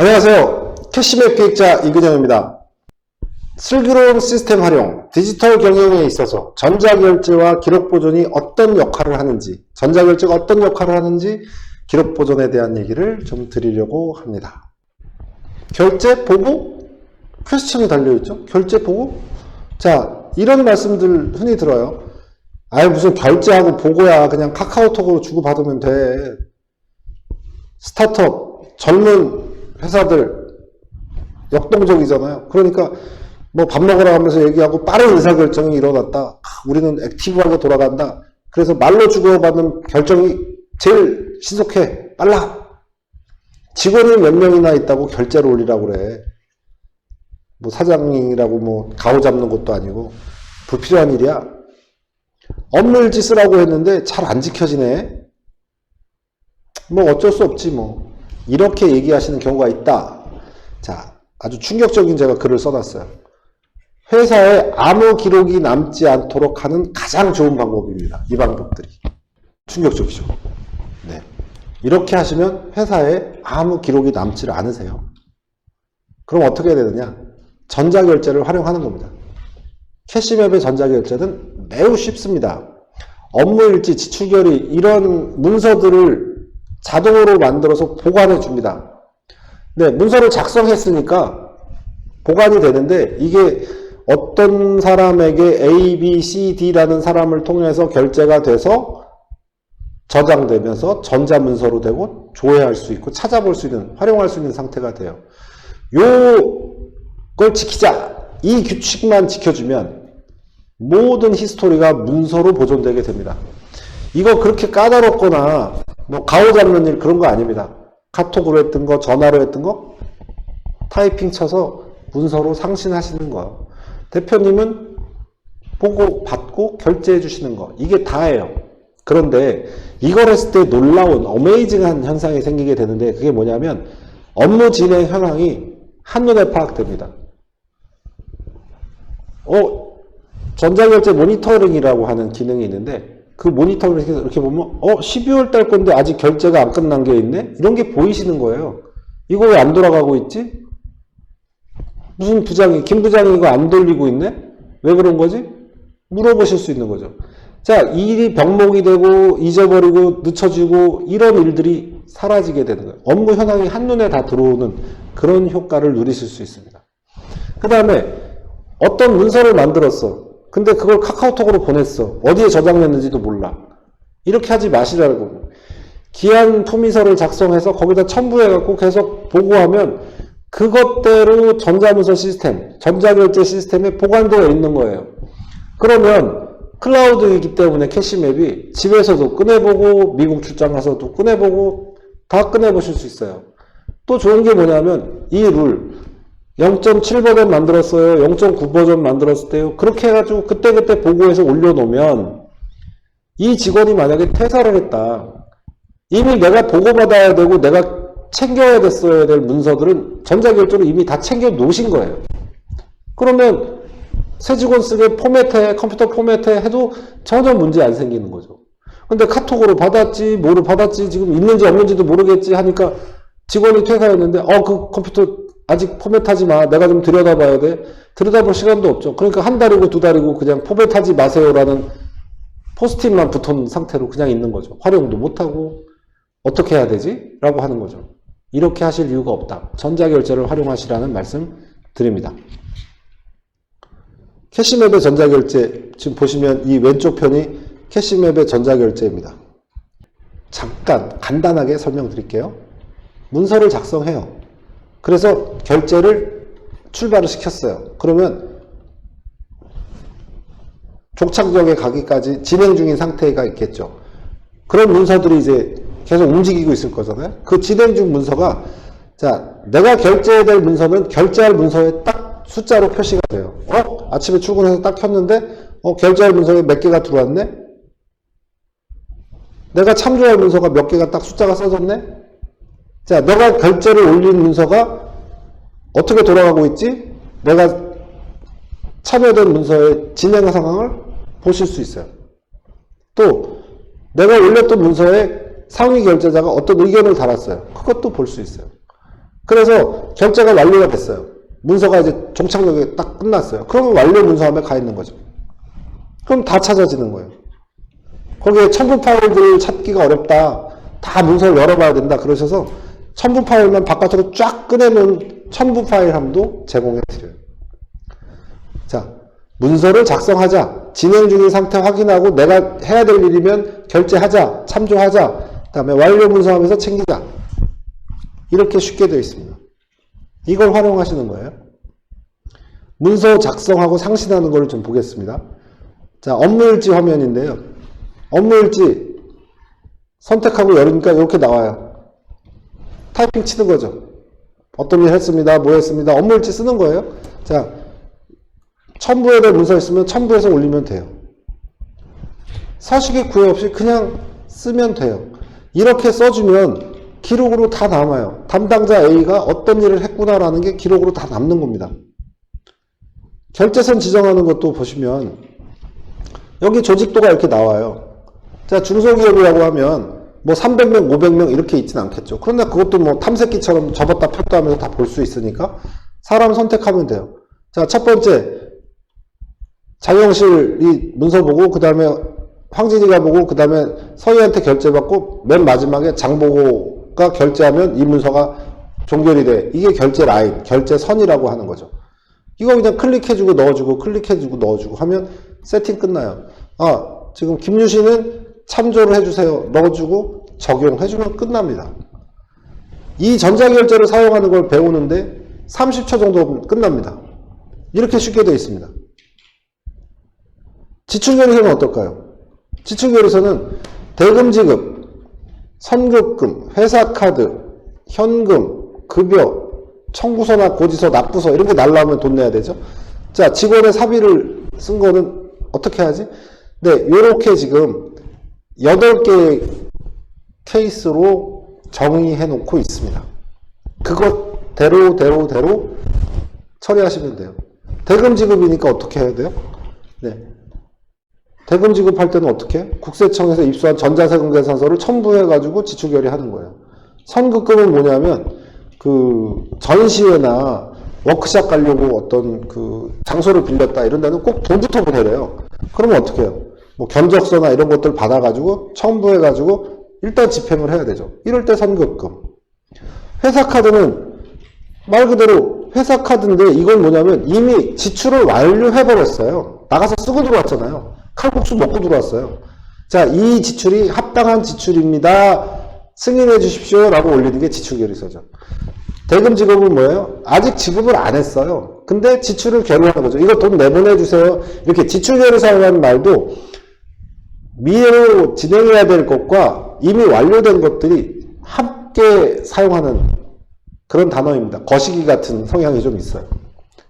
안녕하세요. 캐시백 기획자 이근영입니다. 슬기로운 시스템 활용, 디지털 경영에 있어서 전자결제와 기록보존이 어떤 역할을 하는지, 전자결제가 어떤 역할을 하는지 기록보존에 대한 얘기를 좀 드리려고 합니다. 결제 보고? 퀘스천이 달려있죠? 결제 보고? 자, 이런 말씀들 흔히 들어요. 아예 무슨 결제하고 보고야 그냥 카카오톡으로 주고받으면 돼. 스타트업, 젊은 회사들 역동적이잖아요. 그러니까 뭐 밥 먹으러 가면서 얘기하고 빠른 의사결정이 일어났다. 아, 우리는 액티브하게 돌아간다. 그래서 말로 주고받는 결정이 제일 신속해. 빨라. 직원이 몇 명이나 있다고 결제를 올리라고 그래. 뭐 사장이라고 뭐 가오 잡는 것도 아니고 불필요한 일이야. 업무일지 쓰라고 했는데 잘 안 지켜지네. 뭐 어쩔 수 없지 뭐. 이렇게 얘기하시는 경우가 있다. 자, 아주 충격적인 제가 글을 써놨어요. 회사에 아무 기록이 남지 않도록 하는 가장 좋은 방법입니다. 이 방법들이. 충격적이죠. 네. 이렇게 하시면 회사에 아무 기록이 남지를 않으세요. 그럼 어떻게 해야 되느냐? 전자결제를 활용하는 겁니다. 캐시맵의 전자결제는 매우 쉽습니다. 업무일지, 지출결의 이런 문서들을 자동으로 만들어서 보관해 줍니다. 네, 문서를 작성했으니까 보관이 되는데 이게 어떤 사람에게 A, B, C, D라는 사람을 통해서 결제가 돼서 저장되면서 전자문서로 되고 조회할 수 있고 찾아볼 수 있는, 활용할 수 있는 상태가 돼요. 요걸 지키자. 이 규칙만 지켜주면 모든 히스토리가 문서로 보존되게 됩니다. 이거 그렇게 까다롭거나 뭐 가오 잡는 일 그런 거 아닙니다. 카톡으로 했던 거, 전화로 했던 거 타이핑 쳐서 문서로 상신하시는 거. 대표님은 보고 받고 결제해 주시는 거. 이게 다예요. 그런데 이걸 했을 때 놀라운 어메이징한 현상이 생기게 되는데 그게 뭐냐면 업무 진행 현황이 한눈에 파악됩니다. 어, 전자결제 모니터링이라고 하는 기능이 있는데 그 해서 이렇게 보면 어 12월 달 건데 아직 결제가 안 끝난 게 있네? 이런 게 보이시는 거예요. 이거 왜 안 돌아가고 있지? 무슨 부장이 김 부장이 이거 안 돌리고 있네? 왜 그런 거지? 물어보실 수 있는 거죠. 자 일이 병목이 되고 잊어버리고 늦춰지고 이런 일들이 사라지게 되는 거예요. 업무 현황이 한눈에 다 들어오는 그런 효과를 누리실 수 있습니다. 그 다음에 어떤 문서를 만들었어 근데 그걸 카카오톡으로 보냈어. 어디에 저장됐는지도 몰라. 이렇게 하지 마시라고. 기한 토미서를 작성해서 거기다 첨부해갖고 계속 보고하면 그것대로 전자문서 시스템, 전자결제 시스템에 보관되어 있는 거예요. 그러면 클라우드이기 때문에 캐시맵이 집에서도 꺼내보고 미국 출장 가서도 꺼내보고 다 꺼내보실 수 있어요. 또 좋은 게 뭐냐면 이 룰, 0.7 버전 만들었어요. 0.9 버전 만들었을 때요. 그렇게 해가지고 그때그때 보고해서 올려놓으면 이 직원이 만약에 퇴사를 했다. 이미 내가 보고받아야 되고 내가 챙겨야 됐어야 될 문서들은 전자결제로 이미 다 챙겨 놓으신 거예요. 그러면 새 직원 쓰게 포맷해, 컴퓨터 포맷해 해도 전혀 문제 안 생기는 거죠. 근데 카톡으로 받았지, 뭐를 받았지, 지금 있는지 없는지도 모르겠지 하니까 직원이 퇴사했는데, 어, 그 컴퓨터 아직 포맷하지 마. 내가 좀 들여다봐야 돼. 들여다볼 시간도 없죠. 그러니까 한 달이고 두 달이고 그냥 포맷하지 마세요라는 포스트잇만 붙은 상태로 그냥 있는 거죠. 활용도 못하고 어떻게 해야 되지? 라고 하는 거죠. 이렇게 하실 이유가 없다. 전자결제를 활용하시라는 말씀 드립니다. 캐시맵의 전자결제, 지금 보시면 이 왼쪽 편이 캐시맵의 전자결제입니다. 잠깐 간단하게 설명드릴게요. 문서를 작성해요. 그래서 결제를 출발을 시켰어요. 그러면 족착역에 가기까지 진행 중인 상태가 있겠죠. 그런 문서들이 이제 계속 움직이고 있을 거잖아요. 그 진행 중 문서가 자 내가 결제해야 될 문서는 결제할 문서에 딱 숫자로 표시가 돼요. 어? 아침에 출근해서 딱 켰는데 어 결제할 문서에 몇 개가 들어왔네? 내가 참조할 문서가 몇 개가 딱 숫자가 써졌네? 자, 내가 결제를 올린 문서가 어떻게 돌아가고 있지? 내가 참여된 문서의 진행 상황을 보실 수 있어요. 또, 내가 올렸던 문서에 상위 결제자가 어떤 의견을 달았어요. 그것도 볼 수 있어요. 그래서 결제가 완료가 됐어요. 문서가 이제 종착역에 딱 끝났어요. 그러면 완료 문서함에 가 있는 거죠. 그럼 다 찾아지는 거예요. 거기에 첨부 파일들을 찾기가 어렵다. 다 문서를 열어봐야 된다. 그러셔서 첨부 파일만 바깥으로 쫙 꺼내놓은 첨부 파일함도 제공해 드려요. 자, 문서를 작성하자. 진행 중인 상태 확인하고 내가 해야 될 일이면 결제하자. 참조하자. 그 다음에 완료 문서하면서 챙기자. 이렇게 쉽게 되어 있습니다. 이걸 활용하시는 거예요. 문서 작성하고 상신하는 걸 좀 보겠습니다. 자, 업무일지 화면인데요. 업무일지 선택하고 열으니까 이렇게 나와요. 타이핑 치는 거죠. 어떤 일 했습니다. 뭐 했습니다. 업무일지 쓰는 거예요. 자, 첨부해야 될 문서 있으면 첨부해서 올리면 돼요. 서식의 구애 없이 그냥 쓰면 돼요. 이렇게 써주면 기록으로 다 남아요. 담당자 A가 어떤 일을 했구나라는 게 기록으로 다 남는 겁니다. 결제선 지정하는 것도 보시면 여기 조직도가 이렇게 나와요. 자, 중소기업이라고 하면 뭐 300명, 500명 이렇게 있진 않겠죠. 그런데 그것도 뭐 탐색기처럼 접었다 폈다 하면서 다 볼 수 있으니까 사람 선택하면 돼요. 자, 첫 번째 장영실이 문서 보고 그 다음에 황진이가 보고 그 다음에 서희한테 결제받고 맨 마지막에 장보고가 결제하면 이 문서가 종결이 돼. 이게 결제 라인, 결제 선이라고 하는 거죠. 이거 그냥 클릭해주고 넣어주고 클릭해주고 넣어주고 하면 세팅 끝나요. 아 지금 김유신은 참조를 해주세요. 넣어주고 적용해주면 끝납니다. 이 전자결제를 사용하는 걸 배우는데 30초 정도 끝납니다. 이렇게 쉽게 되어 있습니다. 지출결의서는 어떨까요? 지출결의서는 대금 지급, 선급금, 회사카드, 현금, 급여, 청구서나 고지서, 납부서 이런 게 날라오면 돈 내야 되죠. 자, 직원의 사비를 쓴 거는 어떻게 하지? 네, 요렇게 지금 8개의 케이스로 정의해 놓고 있습니다. 그것대로, 대로, 대로 처리하시면 돼요. 대금 지급이니까 어떻게 해야 돼요? 네. 대금 지급할 때는 어떻게? 국세청에서 입수한 전자세금 계산서를 첨부해가지고 지출 결의하는 거예요. 선급금은 뭐냐면 그 전시회나 워크샵 가려고 어떤 그 장소를 빌렸다 이런 데는 꼭 돈부터 보내래요. 그러면 어떻게 해요? 뭐 견적서나 이런 것들 받아가지고 첨부해가지고 일단 집행을 해야 되죠. 이럴 때 선급금. 회사 카드는 말 그대로 회사 카드인데 이건 뭐냐면 이미 지출을 완료해버렸어요. 나가서 쓰고 들어왔잖아요. 칼국수 먹고 들어왔어요. 자, 이 지출이 합당한 지출입니다. 승인해 주십시오. 라고 올리는 게 지출결의서죠. 대금 지급은 뭐예요? 아직 지급을 안 했어요. 근데 지출을 계류하는 거죠. 이거 돈 내보내 주세요. 이렇게 지출결의서라는 말도 미래로 진행해야 될 것과 이미 완료된 것들이 함께 사용하는 그런 단어입니다. 거시기 같은 성향이 좀 있어요.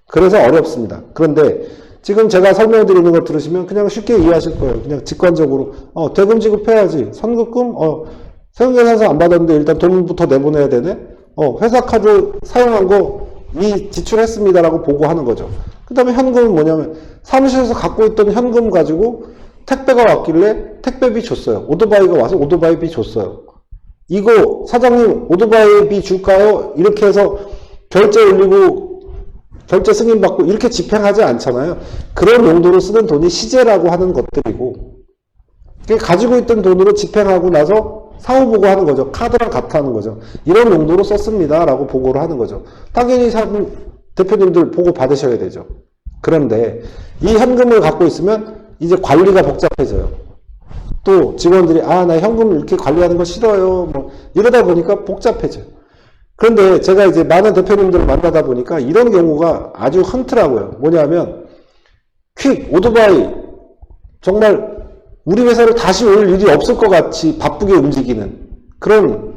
그래서 어렵습니다. 그런데 지금 제가 설명드리는 거 들으시면 그냥 쉽게 이해하실 거예요. 그냥 직관적으로 어, 대금 지급해야지. 선급금 어, 세금계산서 안 받았는데 일단 돈부터 내보내야 되네. 어, 회사 카드 사용한 거 이 지출했습니다라고 보고하는 거죠. 그 다음에 현금은 뭐냐면 사무실에서 갖고 있던 현금 가지고 택배가 왔길래 택배비 줬어요. 오토바이가 와서 오토바이비 줬어요. 이거 사장님 오토바이비 줄까요? 이렇게 해서 결제 올리고 결제 승인 받고 이렇게 집행하지 않잖아요. 그런 용도로 쓰는 돈이 시제라고 하는 것들이고 가지고 있던 돈으로 집행하고 나서 사후 보고하는 거죠. 카드랑 같아 하는 거죠. 이런 용도로 썼습니다. 라고 보고를 하는 거죠. 당연히 대표님들 보고 받으셔야 되죠. 그런데 이 현금을 갖고 있으면 이제 관리가 복잡해져요. 또 직원들이 아 나 현금 이렇게 관리하는 거 싫어요. 뭐 이러다 보니까 복잡해져요. 그런데 제가 이제 많은 대표님들을 만나다 보니까 이런 경우가 아주 흔더라고요. 뭐냐면 퀵 오토바이 정말 우리 회사를 다시 올 일이 없을 것 같이 바쁘게 움직이는 그런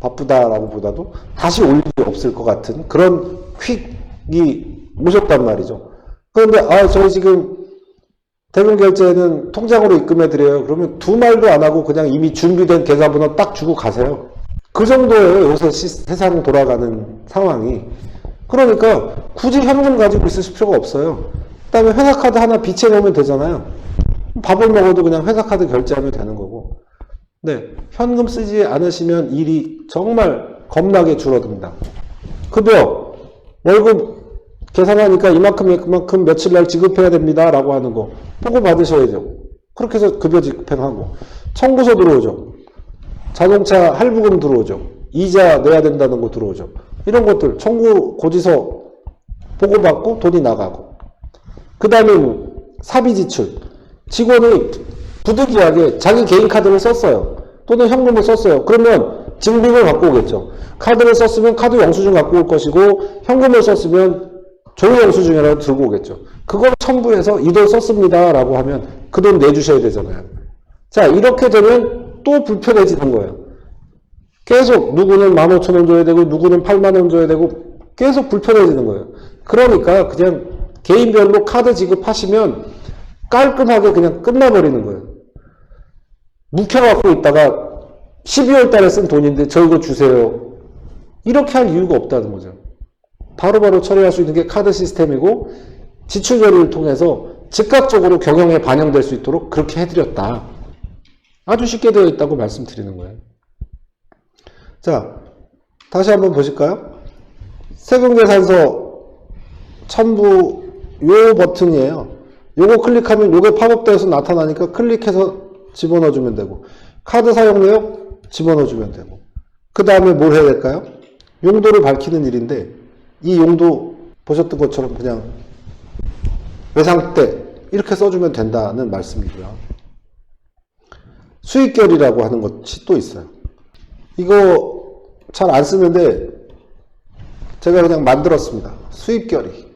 바쁘다라고 보다도 다시 올 일이 없을 것 같은 그런 퀵이 오셨단 말이죠. 그런데 아 저희 지금 대금 결제는 통장으로 입금해 드려요. 그러면 두 말도 안 하고 그냥 이미 준비된 계좌번호 딱 주고 가세요. 그 정도예요. 요새 시- 세상 돌아가는 상황이. 그러니까 굳이 현금 가지고 있을 필요가 없어요. 그다음에 회사 카드 하나 비치해 놓으면 되잖아요. 밥을 먹어도 그냥 회사 카드 결제하면 되는 거고. 네, 현금 쓰지 않으시면 일이 정말 겁나게 줄어듭니다. 급여, 월급 계산하니까 이만큼, 이만큼 며칠 날 지급해야 됩니다. 라고 하는 거. 보고 받으셔야죠. 그렇게 해서 급여 집행하고. 청구서 들어오죠. 자동차 할부금 들어오죠. 이자 내야 된다는 거 들어오죠. 이런 것들, 청구 고지서 보고받고 돈이 나가고. 그 다음에 뭐 사비 지출. 직원이 부득이하게 자기 개인 카드를 썼어요. 또는 현금을 썼어요. 그러면 증빙을 갖고 오겠죠. 카드를 썼으면 카드 영수증 갖고 올 것이고, 현금을 썼으면 종이 영수증이라도 들고 오겠죠. 그걸 첨부해서 이 돈 썼습니다. 라고 하면 그 돈 내주셔야 되잖아요. 자, 이렇게 되면 또 불편해지는 거예요. 계속 누구는 15,000원 줘야 되고, 누구는 8만원 줘야 되고, 계속 불편해지는 거예요. 그러니까 그냥 개인별로 카드 지급하시면 깔끔하게 그냥 끝나버리는 거예요. 묵혀갖고 있다가 12월 달에 쓴 돈인데 저 이거 주세요. 이렇게 할 이유가 없다는 거죠. 바로바로 처리할 수 있는 게 카드 시스템이고 지출 처리를 통해서 즉각적으로 경영에 반영될 수 있도록 그렇게 해드렸다. 아주 쉽게 되어 있다고 말씀드리는 거예요. 자, 다시 한번 보실까요? 세금계산서 첨부 요 버튼이에요. 요거 클릭하면 요게 팝업돼서 나타나니까 클릭해서 집어넣어주면 되고 카드 사용 내역 집어넣어주면 되고 그 다음에 뭘 해야 될까요? 용도를 밝히는 일인데 이 용도 보셨던 것처럼 그냥 외상 때 이렇게 써주면 된다는 말씀이고요. 수익결이라고 하는 것이 또 있어요. 이거 잘 안 쓰는데 제가 그냥 만들었습니다. 수익결이.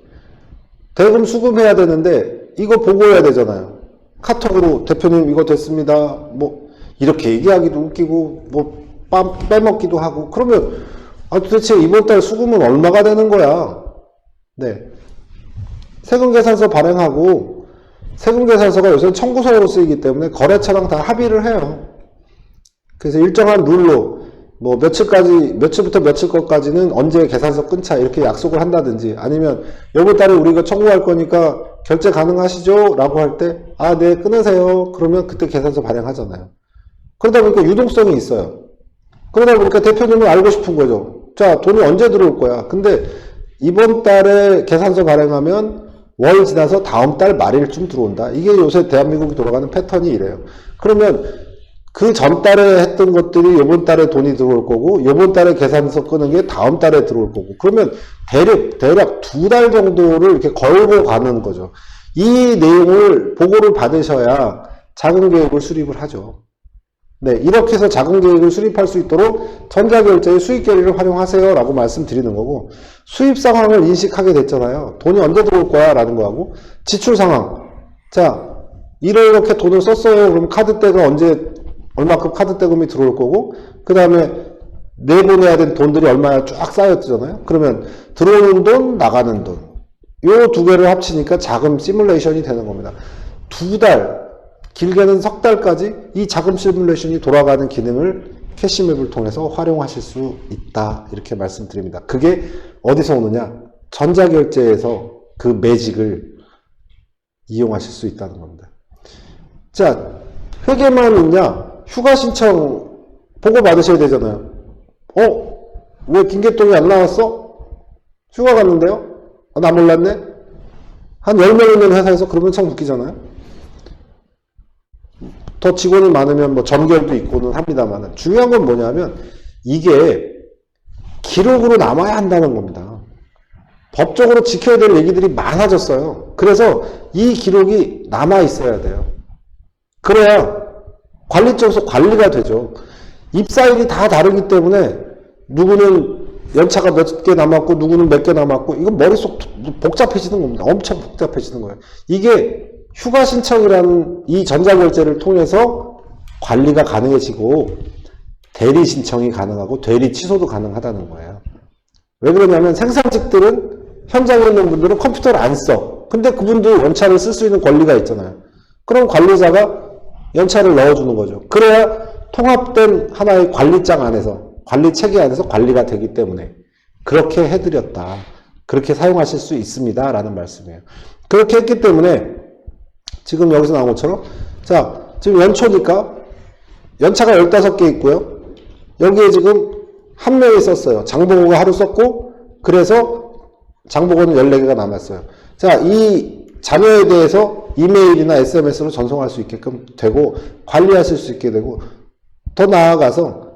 대금 수금해야 되는데 이거 보고해야 되잖아요. 카톡으로 대표님 이거 됐습니다. 뭐 이렇게 얘기하기도 웃기고 뭐 빰, 빼먹기도 하고 그러면 아 도대체 이번 달 수금은 얼마가 되는 거야? 네. 세금 계산서 발행하고 세금 계산서가 요새 청구서로 쓰이기 때문에 거래처랑 다 합의를 해요. 그래서 일정한 룰로 뭐 며칠까지 며칠부터 며칠 것까지는 언제 계산서 끊자 이렇게 약속을 한다든지 아니면 이번 달에 우리가 청구할 거니까 결제 가능하시죠? 라고 할 때 아 네 끊으세요. 그러면 그때 계산서 발행하잖아요. 그러다 보니까 유동성이 있어요. 그러다 보니까 대표님은 알고 싶은 거죠. 자 돈이 언제 들어올 거야. 근데 이번 달에 계산서 발행하면 월 지나서 다음 달 말일쯤 들어온다. 이게 요새 대한민국이 돌아가는 패턴이 이래요. 그러면 그 전 달에 했던 것들이 이번 달에 돈이 들어올 거고, 이번 달에 계산서 끄는 게 다음 달에 들어올 거고, 그러면 대략, 대략 두 달 정도를 이렇게 걸고 가는 거죠. 이 내용을 보고를 받으셔야 자금 계획을 수립을 하죠. 네, 이렇게 해서 자금 계획을 수립할 수 있도록 전자결제의 수익 결의를 활용하세요 라고 말씀드리는 거고, 수입 상황을 인식하게 됐잖아요. 돈이 언제 들어올 거야 라는 거하고, 지출 상황. 자, 이렇게 돈을 썼어요. 그럼 카드대가 언제 얼마큼 카드대금이 들어올 거고 그 다음에 내보내야 된 돈들이 얼마나 쫙 쌓였잖아요. 그러면 들어오는 돈, 나가는 돈. 요 두 개를 합치니까 자금 시뮬레이션이 되는 겁니다. 두 달, 길게는 석 달까지 이 자금 시뮬레이션이 돌아가는 기능을 캐시맵을 통해서 활용하실 수 있다. 이렇게 말씀드립니다. 그게 어디서 오느냐? 전자결제에서 그 매직을 이용하실 수 있다는 겁니다. 자, 회계만 있냐? 휴가 신청 보고 받으셔야 되잖아요. 어? 왜 김계동이 안 나왔어? 휴가 갔는데요? 아, 나 몰랐네? 한 10명 있는 회사에서 그러면 참 웃기잖아요? 더 직원이 많으면 뭐 점결도 있고는 합니다만 중요한 건 뭐냐면 이게 기록으로 남아야 한다는 겁니다. 법적으로 지켜야 될 얘기들이 많아졌어요. 그래서 이 기록이 남아 있어야 돼요. 그래야 관리적으로 관리가 되죠. 입사일이 다 다르기 때문에 누구는 연차가 몇 개 남았고 누구는 몇 개 남았고 이건 머릿속 복잡해지는 겁니다. 엄청 복잡해지는 거예요. 이게 휴가 신청이라는 이 전자결제를 통해서 관리가 가능해지고 대리 신청이 가능하고 대리 취소도 가능하다는 거예요. 왜 그러냐면 생산직들은 현장에 있는 분들은 컴퓨터를 안 써. 근데 그분도 연차를 쓸 수 있는 권리가 있잖아요. 그럼 관리자가 연차를 넣어주는 거죠. 그래야 통합된 하나의 관리장 안에서, 관리 체계 안에서 관리가 되기 때문에 그렇게 해드렸다. 그렇게 사용하실 수 있습니다. 라는 말씀이에요. 그렇게 했기 때문에 지금 여기서 나온 것처럼 자, 지금 연초니까 연차가 15개 있고요. 여기에 지금 한 명이 썼어요. 장보고가 하루 썼고 그래서 장보고는 14개가 남았어요. 자, 이 자녀에 대해서 이메일이나 SMS로 전송할 수 있게끔 되고 관리하실 수 있게 되고 더 나아가서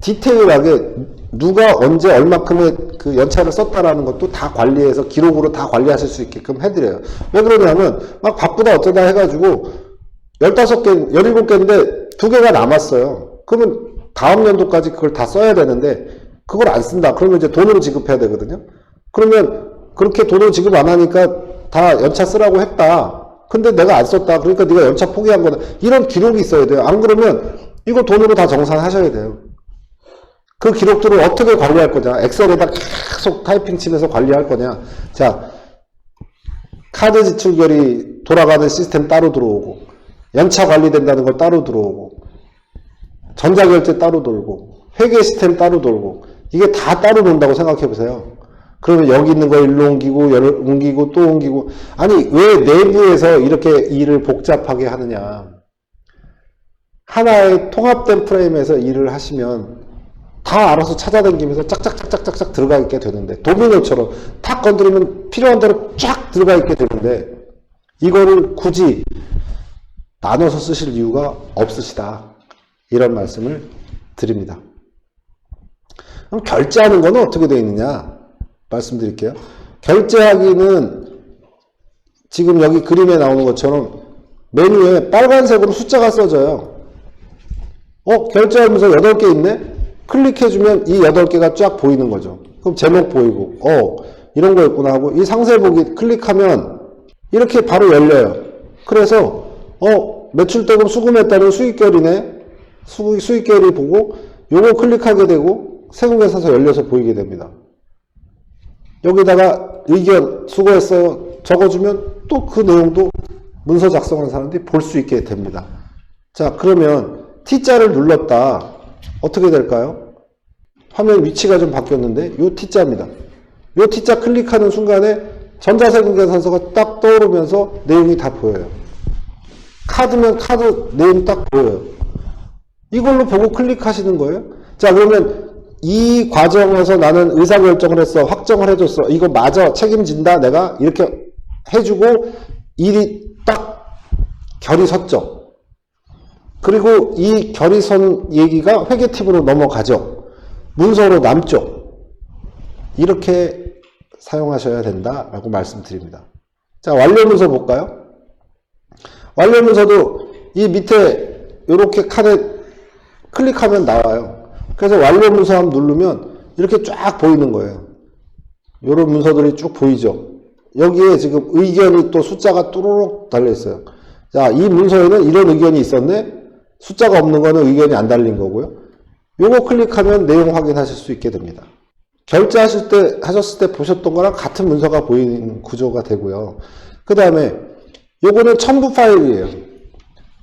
디테일하게 누가 언제 얼마큼의 그 연차를 썼다라는 것도 다 관리해서 기록으로 다 관리하실 수 있게끔 해드려요. 왜 그러냐면 막 바쁘다 어쩌다 해가지고 15개, 17개인데 두 개가 남았어요. 그러면 다음 연도까지 그걸 다 써야 되는데 그걸 안 쓴다. 그러면 이제 돈으로 지급해야 되거든요. 그러면 그렇게 돈을 지급 안 하니까 다 연차 쓰라고 했다. 근데 내가 안 썼다. 그러니까 네가 연차 포기한 거다. 이런 기록이 있어야 돼요. 안 그러면 이거 돈으로 다 정산하셔야 돼요. 그 기록들을 어떻게 관리할 거냐? 엑셀에다 계속 타이핑 치면서 관리할 거냐? 자, 카드 지출결이 돌아가는 시스템 따로 들어오고, 연차 관리된다는 걸 따로 들어오고, 전자결제 따로 돌고, 회계 시스템 따로 돌고, 이게 다 따로 논다고 생각해 보세요. 그러면 여기 있는 거 일로 옮기고, 열 옮기고, 또 옮기고. 아니, 왜 내부에서 이렇게 일을 복잡하게 하느냐. 하나의 통합된 프레임에서 일을 하시면 다 알아서 찾아다니면서 짝짝짝짝짝짝 들어가 있게 되는데 도미노처럼 탁 건드리면 필요한 대로 쫙 들어가 있게 되는데 이거를 굳이 나눠서 쓰실 이유가 없으시다 이런 말씀을 드립니다. 그럼 결제하는 거는 어떻게 되어 있느냐 말씀드릴게요. 결제하기는 지금 여기 그림에 나오는 것처럼 메뉴에 빨간색으로 숫자가 써져요. 어, 결제하면서 8개 있네? 클릭해주면 이 8개가 쫙 보이는 거죠. 그럼 제목 보이고, 어, 이런 거였구나 하고, 이 상세 보기 클릭하면 이렇게 바로 열려요. 그래서, 어, 매출대금 수금했다는 수익결이네? 수, 수익결이 보고, 요거 클릭하게 되고, 세금계산서 열려서 보이게 됩니다. 여기다가 의견 수고했어요. 적어주면 또 그 내용도 문서 작성한 사람들이 볼 수 있게 됩니다. 자, 그러면 T자를 눌렀다. 어떻게 될까요? 화면 위치가 좀 바뀌었는데 요 T자입니다. 요 T자 클릭하는 순간에 전자세금 계산서가 딱 떠오르면서 내용이 다 보여요. 카드면 카드 내용 딱 보여요. 이걸로 보고 클릭하시는 거예요. 자, 그러면 이 과정에서 나는 의사결정을 했어. 확정을 해줬어. 이거 맞아. 책임진다. 내가 이렇게 해주고 일이 딱 결이 섰죠. 그리고 이 결의선 얘기가 회계 팁으로 넘어가죠. 문서로 남죠. 이렇게 사용하셔야 된다라고 말씀드립니다. 자, 완료 문서 볼까요? 완료 문서도 이 밑에 이렇게 칸에 클릭하면 나와요. 그래서 완료 문서 한번 누르면 이렇게 쫙 보이는 거예요. 이런 문서들이 쭉 보이죠. 여기에 지금 의견이 또 숫자가 뚜루룩 달려 있어요. 자, 이 문서에는 이런 의견이 있었네. 숫자가 없는 거는 의견이 안 달린 거고요. 요거 클릭하면 내용 확인하실 수 있게 됩니다. 결제하실 때, 하셨을 때 보셨던 거랑 같은 문서가 보이는 구조가 되고요. 그 다음에 요거는 첨부 파일이에요.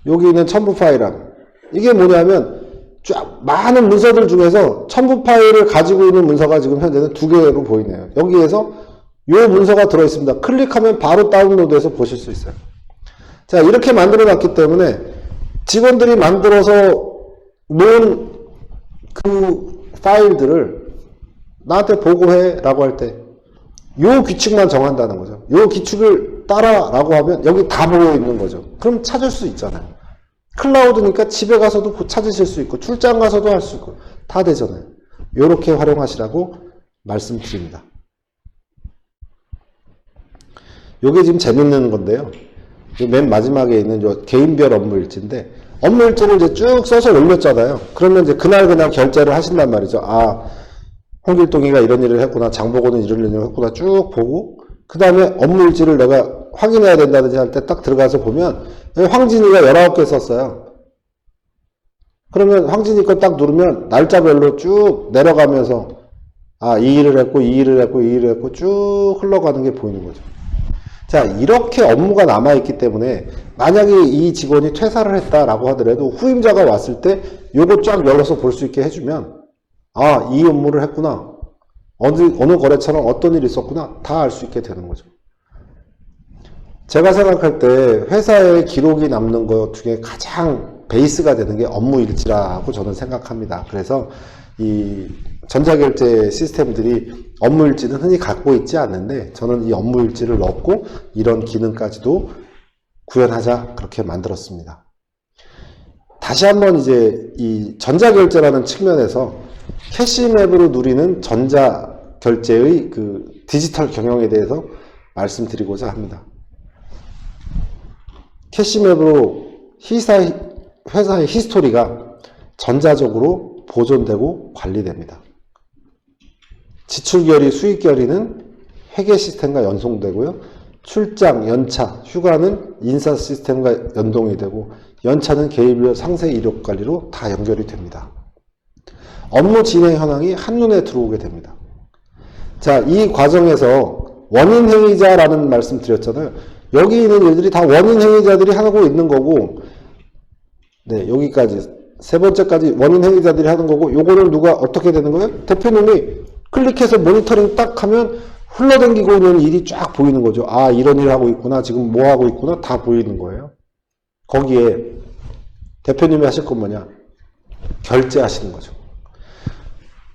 여기 있는 첨부 파일함. 이게 뭐냐면 쫙 많은 문서들 중에서 첨부 파일을 가지고 있는 문서가 지금 현재는 두 개로 보이네요. 여기에서 요 문서가 들어있습니다. 클릭하면 바로 다운로드해서 보실 수 있어요. 자, 이렇게 만들어 놨기 때문에 직원들이 만들어서 놓은 그 파일들을 나한테 보고해 라고 할 때 요 규칙만 정한다는 거죠. 요 규칙을 따라 라고 하면 여기 다 모여 있는 거죠. 그럼 찾을 수 있잖아요. 클라우드니까 집에 가서도 찾으실 수 있고 출장 가서도 할 수 있고 다 되잖아요. 요렇게 활용하시라고 말씀드립니다. 요게 지금 재밌는 건데요. 맨 마지막에 있는 요 개인별 업무 일지인데 업무 일지를 이제 쭉 써서 올렸잖아요. 그러면 이제 그날 그날 결제를 하신단 말이죠. 아, 홍길동이가 이런 일을 했구나, 장보고는 이런 일을 했구나 쭉 보고 그 다음에 업무 일지를 내가 확인해야 된다든지 할 때 딱 들어가서 보면 황진이가 19개 썼어요. 그러면 황진이 거 딱 누르면 날짜별로 쭉 내려가면서 아, 이 일을 했고, 이 일을 했고, 이 일을 했고 쭉 흘러가는 게 보이는 거죠. 자, 이렇게 업무가 남아있기 때문에 만약에 이 직원이 퇴사를 했다라고 하더라도 후임자가 왔을 때 요거 쫙 열어서 볼 수 있게 해주면 아, 이 업무를 했구나. 어느, 어느 거래처랑 어떤 일이 있었구나. 다 알 수 있게 되는 거죠. 제가 생각할 때 회사에 기록이 남는 것 중에 가장 베이스가 되는 게 업무 일지라고 저는 생각합니다. 그래서 이 전자결제 시스템들이 업무일지는 흔히 갖고 있지 않는데 저는 이 업무일지를 넣고 이런 기능까지도 구현하자 그렇게 만들었습니다. 다시 한번 이제 이 전자결제라는 측면에서 캐시맵으로 누리는 전자결제의 그 디지털 경영에 대해서 말씀드리고자 합니다. 캐시맵으로 회사, 회사의 히스토리가 전자적으로 보존되고 관리됩니다. 지출 결의, 수익 결의는 회계 시스템과 연동되고요. 출장, 연차, 휴가는 인사 시스템과 연동이 되고 연차는 개입료 상세 이력 관리로 다 연결이 됩니다. 업무 진행 현황이 한눈에 들어오게 됩니다. 자, 이 과정에서 원인 행위자라는 말씀 드렸잖아요. 여기 있는 일들이 다 원인 행위자들이 하고 있는 거고, 네, 여기까지. 세 번째까지 원인 행위자들이 하는 거고, 요거는 누가 어떻게 되는 거예요? 대표님이 클릭해서 모니터링 딱 하면 흘러댕기고 있는 일이 쫙 보이는 거죠. 아, 이런 일 하고 있구나. 지금 뭐 하고 있구나. 다 보이는 거예요. 거기에 대표님이 하실 건 뭐냐? 결제하시는 거죠.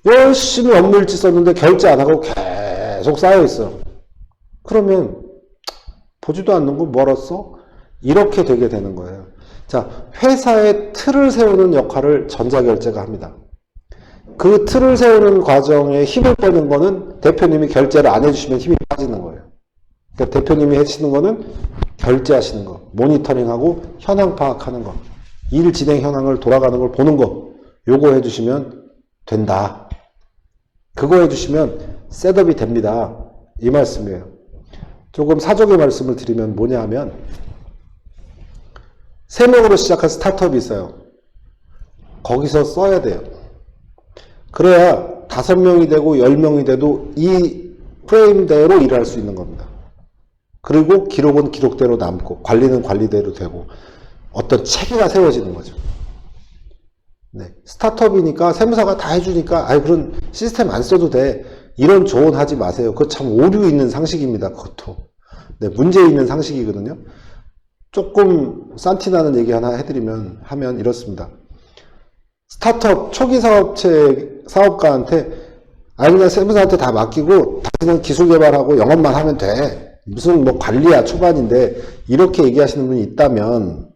열심히 업무일지 썼는데 결제 안 하고 계속 쌓여 있어. 그러면 보지도 않는 거 멀었어? 이렇게 되게 되는 거예요. 자, 회사의 틀을 세우는 역할을 전자결제가 합니다. 그 틀을 세우는 과정에 힘을 빼는 거는 대표님이 결제를 안 해주시면 힘이 빠지는 거예요. 그러니까 대표님이 해주시는 거는 결제하시는 거, 모니터링하고 현황 파악하는 거, 일 진행 현황을 돌아가는 걸 보는 거, 요거 해주시면 된다. 그거 해주시면 셋업이 됩니다. 이 말씀이에요. 조금 사족의 말씀을 드리면 뭐냐 하면, 세 명으로 시작한 스타트업이 있어요. 거기서 써야 돼요. 그래야 다섯 명이 되고 열 명이 돼도 이 프레임대로 일할 수 있는 겁니다. 그리고 기록은 기록대로 남고 관리는 관리대로 되고 어떤 체계가 세워지는 거죠. 네. 스타트업이니까 세무사가 다 해주니까 아이 그런 시스템 안 써도 돼. 이런 조언 하지 마세요. 그거 참 오류 있는 상식입니다. 그것도. 네, 문제 있는 상식이거든요. 조금 산티나는 얘기 하나 해드리면 하면 이렇습니다. 스타트업 초기 사업체 사업가한테 아니 그냥 세무사한테 다 맡기고 다시는 기술 개발하고 영업만 하면 돼. 무슨 뭐 관리야 초반인데 이렇게 얘기하시는 분이 있다면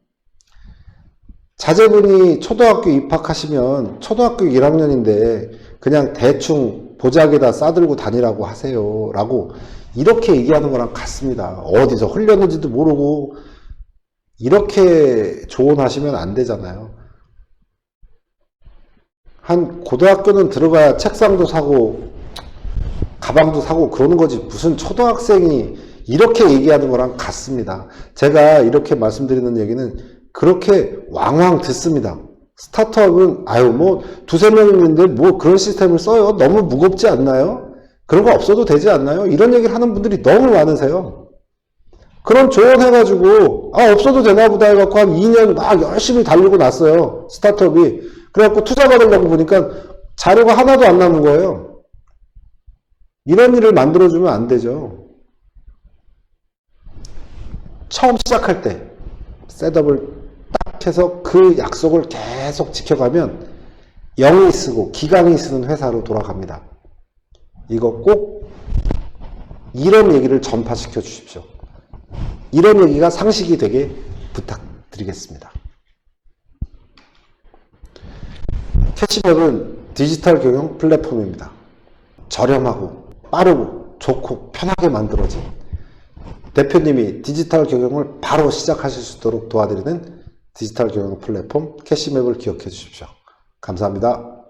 자제분이 초등학교 입학하시면 초등학교 1학년인데 그냥 대충 보자기에다 싸들고 다니라고 하세요. 라고 이렇게 얘기하는 거랑 같습니다. 어디서 흘렸는지도 모르고 이렇게 조언하시면 안 되잖아요. 한 고등학교는 들어가야 책상도 사고 가방도 사고 그러는 거지 무슨 초등학생이 이렇게 얘기하는 거랑 같습니다. 제가 이렇게 말씀드리는 얘기는 그렇게 왕왕 듣습니다. 스타트업은 아유 뭐 두세 명 있는데 뭐 그런 시스템을 써요. 너무 무겁지 않나요? 그런 거 없어도 되지 않나요? 이런 얘기를 하는 분들이 너무 많으세요. 그런 조언해가지고 아 없어도 되나 보다 해갖고 한 2년 막 열심히 달리고 났어요. 스타트업이. 그래갖고 투자 받으려고 보니까 자료가 하나도 안 남은 거예요. 이런 일을 만들어주면 안 되죠. 처음 시작할 때 셋업을 딱 해서 그 약속을 계속 지켜가면 영이 쓰고 기강이 쓰는 회사로 돌아갑니다. 이거 꼭 이런 얘기를 전파시켜 주십시오. 이런 얘기가 상식이 되게 부탁드리겠습니다. 캐시백은 디지털 경영 플랫폼입니다. 저렴하고 빠르고 좋고 편하게 만들어진 대표님이 디지털 경영을 바로 시작하실 수 있도록 도와드리는 디지털 경영 플랫폼 캐시맵을 기억해 주십시오. 감사합니다.